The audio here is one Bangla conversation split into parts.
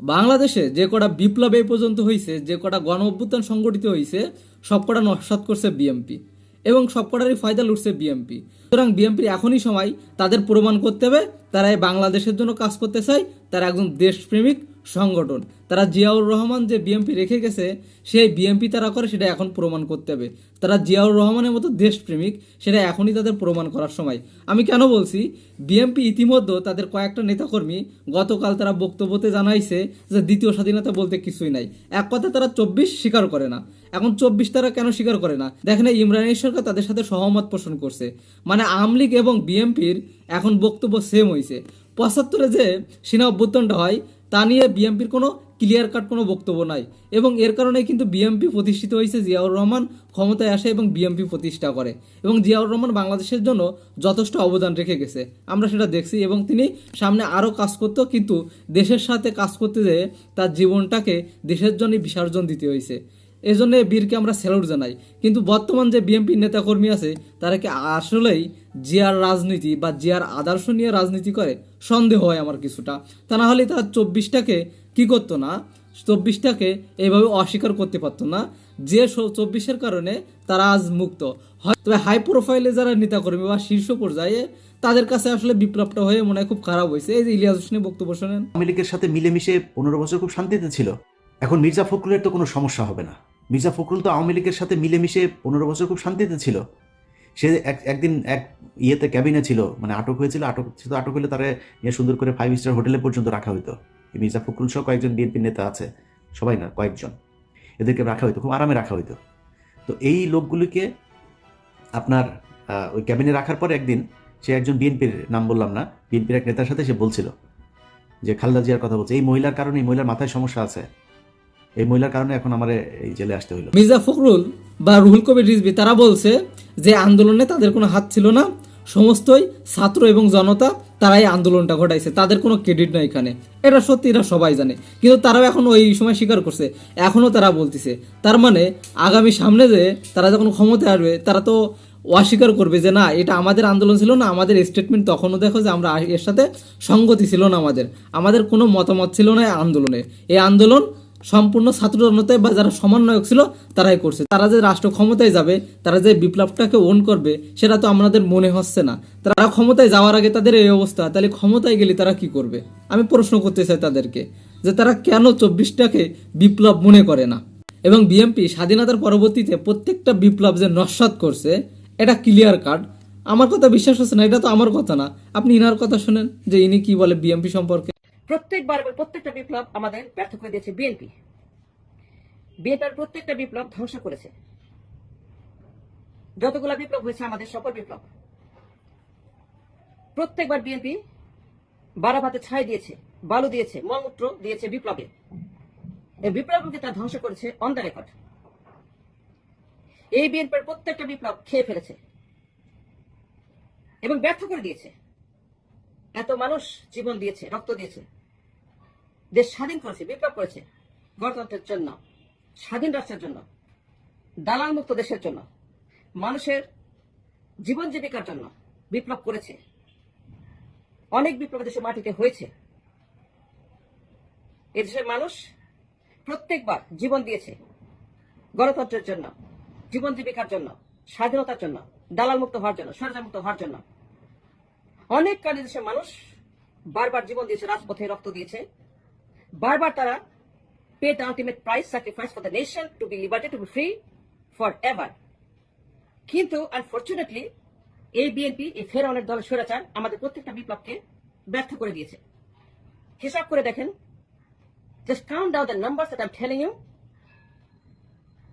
বাংলাদেশে যে কটা বিপ্লব এই পর্যন্ত হয়েছে যে কটা গণ অভ্যুত্থান সংগঠিত হয়েছে সব কটা নস্বাত করছে বিএমপি। এবং সব কটারই ফায়দা লুটছে বিএমপি। সুতরাং বিএমপির এখনই সময় তাদের প্রমাণ করতে হবে, তারা এই বাংলাদেশের জন্য কাজ করতে চায়, তারা একজন দেশপ্রেমিক সংগঠন। তারা জিয়াউর রহমান যে বিএমপি রেখে গেছে, সেই বিএমপি তারা করে, সেটা এখন প্রমাণ করতে হবে। তারা জিয়াউর রহমানের মতো দেশপ্রেমিক, সেটা এখনই তাদের প্রমাণ করার সময়। আমি কেন বলছি? বিএমপি ইতিমধ্যে তাদের কয়েকটা নেতাকর্মী গতকাল তারা বক্তব্যতে জানাইছে যে দ্বিতীয় স্বাধীনতা বলতে কিছুই নাই। এক কথা তারা চব্বিশ স্বীকার করে না। এখন চব্বিশ তারা কেন স্বীকার করে না? দেখেন ইমরান সরকার তাদের সাথে সহমত পোষণ করছে। মানে আওয়ামী লীগ এবং বিএমপির এখন বক্তব্য সেম হয়েছে পঁচাত্তরে যে সেনা অভ্যুত্থানটা হয় তা নিয়ে বিএমপির কোনো ক্লিয়ার কাট কোনো বক্তব্য নাই। এবং এর কারণে কিন্তু বিএমপি প্রতিষ্ঠিত হয়েছে, জিয়াউর রহমান ক্ষমতায় আসে এবং বিএমপি প্রতিষ্ঠা করে। এবং জিয়াউর রহমান বাংলাদেশের জন্য যথেষ্ট অবদান রেখে গেছে। আমরা সেটা দেখছি এবং তিনি সামনে আরও কাজ করতো, কিন্তু দেশের সাথে কাজ করতে যেয়ে তার জীবনটাকে দেশের জন্য বিসর্জন দিতে হয়েছে। এই জন্য বীরকে আমরা স্যালুট জানাই। কিন্তু বর্তমান যে বিএনপি নেতাকর্মী আছে, তারা কি আসলেই জিয়ার রাজনীতি বা জিয়ার আদর্শ নিয়ে রাজনীতি করে, সন্দেহ হয় আমার কিছুটা। তা না হলে তারা চব্বিশটাকে কি করতো না? চব্বিশটাকে এইভাবে অস্বীকার করতে পারতো না, যে চব্বিশের কারণে তারা আজ মুক্ত। তবে হাই প্রোফাইলে যারা নেতাকর্মী বা শীর্ষ পর্যায়ে, তাদের কাছে আসলে বিপ্লবটা হয়ে মনে হয় খুব খারাপ হয়েছে। এই যে ইলিয়াস হোসেনের বক্তব্য শোনেন। আওয়ামী লীগের সাথে মিলেমিশে পনেরো বছর খুব শান্তিতে ছিল। এখন মির্জা ফখরুলের তো কোনো সমস্যা হবে না। মির্জা ফখরুল তো আওয়ামী লীগের সাথে মিলেমিশে পনেরো বছর খুব শান্তিতে ছিল। সে এক একদিন এক ইয়েতে ক্যাবিনে ছিল মানে আটক হয়েছিল, আটক ছিল আটক হলে তারা নিয়ে সুন্দর করে ফাইভ স্টার হোটেলে পর্যন্ত রাখা এই মির্জা ফখরুল সহ কয়েকজন বিএনপি নেতা আছে, সবাই না, কয়েকজন। এদেরকে রাখা হতো খুব আরামে রাখা হতো তো এই লোকগুলিকে আপনার ওই ক্যাবিনে রাখার পর একদিন সে একজন বিএনপির নাম বললাম না বিএনপির এক নেতার সাথে সে বলছিল যে, খালেদা জিয়ার কথা বলছে। এই মহিলার কারণে, এই মহিলার মাথায় সমস্যা আছে। এই মহিলার কারণে এখন আমার এই জেলে আসতে হইল। মির্জা ফখরুল বা রুহুল কবির রিজভি, তারা বলছে যে, আন্দোলনে তাদের কোনো হাত ছিল না। সমস্তই ছাত্র এবং জনতা তারাই আন্দোলনটা ঘটাইছে। তাদের কোনো ক্রেডিট নাই এখানে। এটা সত্যি, এটা সবাই জানে। কিন্তু তারাও এখন ওই সময় স্বীকার করছে। এখনও তারা বলতেছে। তার মানে আগামী সামনে যে তারা যখন ক্ষমতায় আসবে, তারা তো অস্বীকার করবে যে না, এটা আমাদের আন্দোলন ছিল না, আমাদের স্টেটমেন্ট তখনও দেখো যে আমরা এর সাথে সঙ্গতি ছিল না আমাদের। আমাদের কোনো মতামত ছিল না আন্দোলনে। এই আন্দোলন সম্পূর্ণ ছাত্র জনতায় বা যারা সমন্বয়ক ছিল, তারাই করছে। তারা যে রাষ্ট্র ক্ষমতায় যাবে, তারা যে বিপ্লবটাকে ওন করবে, সেটা তো আমাদের মনে হচ্ছে না। তারা ক্ষমতায় যাওয়ার আগে তাদের এই অবস্থা, তাহলে ক্ষমতায় গেলে তারা কি করবে? আমি প্রশ্ন করতে চাই তাদেরকে, যে তারা কেন চব্বিশটাকে বিপ্লব মনে করে না? এবং বিএমপি স্বাধীনতার পরবর্তীতে প্রত্যেকটা বিপ্লব যে নস্বাত করছে, এটা ক্লিয়ার কাট আমার কথা বিশ্বাস হচ্ছে না, এটা তো আমার কথা না। আপনি ইনার কথা শুনেন, যে ইনি কি বলে বিএমপি সম্পর্কে। প্রত্যেকবার প্রত্যেকটা বিপ্লব আমাদের ব্যর্থ করে দিয়েছে বিএনপি। বিএনপির প্রত্যেকটা বিপ্লব ধ্বংস করেছে। যতগুলো বিপ্লব হয়েছে আমাদের সকল বিপ্লব। প্রত্যেকবার বিএনপি বারাভাতে ছাই দিয়েছে, বালু দিয়েছে, মলমূত্র দিয়েছে বিপ্লবে এই বিপ্লবকে তার ধ্বংস করেছে অন দ্য রেকর্ড এই বিএনপির প্রত্যেকটা বিপ্লব খেয়ে ফেলেছে এবং ব্যর্থ করে দিয়েছে। এত মানুষ জীবন দিয়েছে, রক্ত দিয়েছে। দেশ স্বাধীন করেছে, বিপ্লব করেছে গণতন্ত্রের জন্য, স্বাধীন রাষ্ট্রের জন্য, দালাল মুক্ত দেশের জন্য, মানুষের জীবন জীবিকার জন্য বিপ্লব করেছে। অনেক বিপ্লব দেশের মাটিতে হয়েছে। এদেশের মানুষ প্রত্যেকবার জীবন দিয়েছে গণতন্ত্রের জন্য, জীবন জীবিকার জন্য, স্বাধীনতার জন্য, দালাল মুক্ত হওয়ার জন্য, স্বৈরাচার মুক্ত হওয়ার জন্য। অনেক কালে দেশের মানুষ বারবার জীবন দিয়েছে, রাজপথে রক্ত দিয়েছে। বারবার তারা pay the ultimate price sacrifice for the nation to be liberated to be free for ever কিন্তু আনফর্চুনেটলি এই বিএনপি এই ফেরাউনের দল স্বৈরাচার আমাদের প্রত্যেকটা বিপ্লবকে ব্যর্থ করে দিয়েছে। হিসাব করে দেখেন just count down the numbers that I am telling you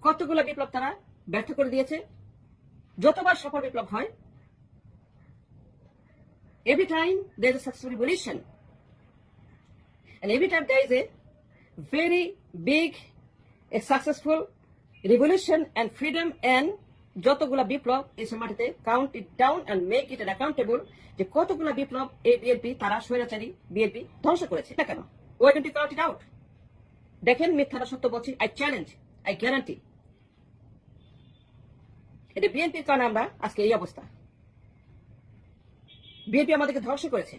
কতগুলো বিপ্লব তারা ব্যর্থ করে দিয়েছে, যতবার সফল বিপ্লব হয়, every time there is a successful revolution and every time there is a very big, a successful revolution and freedom and যতগুলা বিপ্লব এই মাটিতে count it down and make it accountable যে কতগুলা বিপ্লব এই বিএনপি, তারা স্বৈরাচারী বিএনপি ধ্বংস করেছে, এটা কেন? Why don't count it out দেখেন, মিথ্যাটা সত্য বলছি আই চ্যালেঞ্জ আই গ্যারান্টি এটা বিএনপির কারণে আমরা? আজকে এই অবস্থা। বিএনপি আমাদেরকে ধ্বংস করেছে।